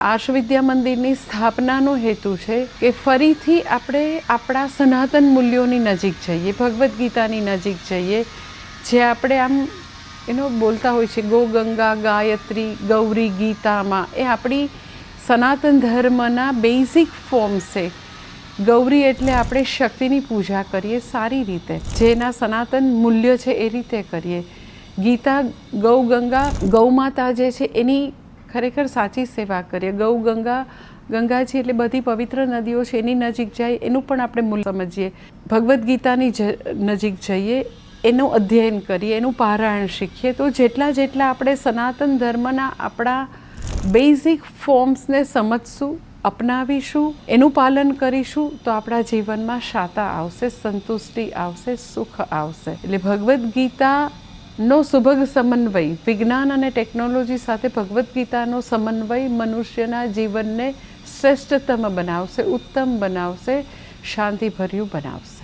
આર્ષવિદ્યા મંદિરની સ્થાપનાનો હેતુ છે કે ફરીથી આપણે આપણા સનાતન મૂલ્યોની નજીક જઈએ, ભગવદ્ ગીતાની નજીક જઈએ, જે આપણે આમ એનો બોલતા હોય છે, ગો ગંગા ગાયત્રી ગૌરી ગીતામાં, એ આપણી સનાતન ધર્મના બેઝિક ફોર્મ્સ છે. ગૌરી એટલે આપણે શક્તિની પૂજા કરીએ સારી રીતે, જેના સનાતન મૂલ્ય છે એ રીતે કરીએ. ગીતા ગૌ ગંગા ગૌમાતા જે છે એની ખરેખર સાચી સેવા કરીએ. ગૌ, ગંગા, ગંગાજી એટલે બધી પવિત્ર નદીઓ છે, એની નજીક જાય, એનું પણ આપણે મૂલ્ય સમજીએ. ભગવદ્ ગીતાની નજીક જઈએ, એનું અધ્યયન કરીએ, એનું પારાયણ શીખીએ. તો જેટલા જેટલા આપણે સનાતન ધર્મના આપણા બેઝિક ફોર્મ્સને સમજશું, અપનાવીશું, એનું પાલન કરીશું, તો આપણા જીવનમાં શાતા આવશે, સંતુષ્ટિ આવશે, સુખ આવશે. એટલે ભગવદ્ ગીતા નો સુભગ સમન્વય. વિજ્ઞાન અને ટેકનોલોજી સાથે ભગવદ્ ગીતાનો સમન્વય મનુષ્યના જીવનને શ્રેષ્ઠતમ બનાવશે, ઉત્તમ બનાવશે, શાંતિભર્યું બનાવશે.